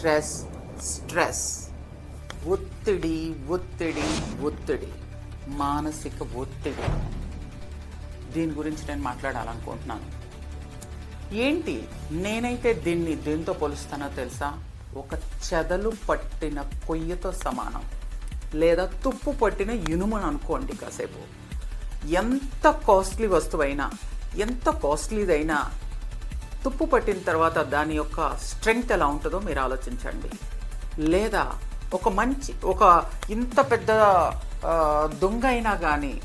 Stress stress. ఒత్తిడి ఒత్తిడి ఒత్తిడి. మానసిక ఒత్తిడి. దీని గురించి నేను మాట్లాడాలనుకుంటున్నాను. ఏంటి? నేనైతే దీన్ని దేంతో పోలుస్తానో తెలుసా? ఒక చెదలు పట్టిన కొయ్యతో సమానం. లేదా తుప్పు పట్టిన ఇనుమును అనుకోండి కాసేపు. ఎంత కాస్ట్లీ వస్తువైనా ఎంత కాస్ట్లీదైనా తుప్పు పట్టిన తర్వాత దాని యొక్క స్ట్రెంగ్త్ ఎలా ఉంటుందో మీరు ఆలోచించండి. లేదా ఒక మంచి ఒక ఇంత పెద్ద దొంగ అయినా కానీ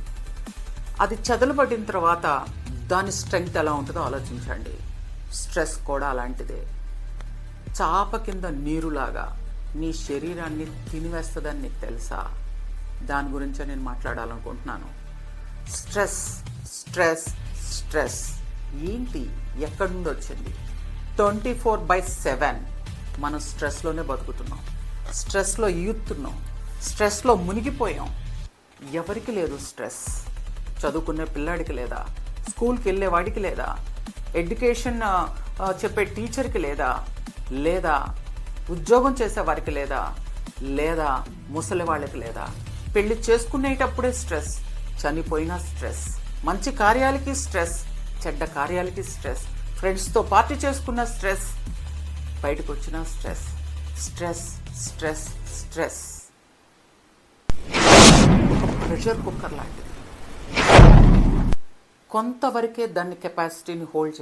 అది చెదలు పట్టిన తర్వాత దాని స్ట్రెంగ్త్ ఎలా ఉంటుందో ఆలోచించండి. స్ట్రెస్ కూడా అలాంటిదే. చాప కింద నీరులాగా నీ శరీరాన్ని తినివేస్తుందని నీకు తెలుసా? దాని గురించే నేను మాట్లాడాలనుకుంటున్నాను. Stress stress stress. ఏంటి? ఎక్కడి నుండి వచ్చింది? ట్వంటీ ఫోర్ బై సెవెన్ మనం స్ట్రెస్లోనే బతుకుతున్నాం. స్ట్రెస్లో ఈయుతున్నాం స్ట్రెస్లో మునిగిపోయాం. ఎవరికి లేదు స్ట్రెస్? చదువుకునే పిల్లాడికి లేదా? స్కూల్కి వెళ్ళే వాడికి లేదా? ఎడ్యుకేషన్ చెప్పే టీచర్కి లేదా? లేదా ఉద్యోగం చేసే వారికి లేదా? లేదా ముసలి వాళ్ళకి లేదా? పెళ్ళి చేసుకునేటప్పుడే స్ట్రెస్ చనిపోయినా స్ట్రెస్ మంచి కార్యాలకి స్ట్రెస్ చెడ్డ కార్యాలకి స్ట్రెస్. ఫ్రెండ్స్తో పార్టీ చేసుకున్న స్ట్రెస్. బయటకు వచ్చిన స్ట్రెస్. Stress stress stress. ఒక ప్రెషర్ కుక్కర్ లాంటిది. కొంతవరకే దాని కెపాసిటీని హోల్డ్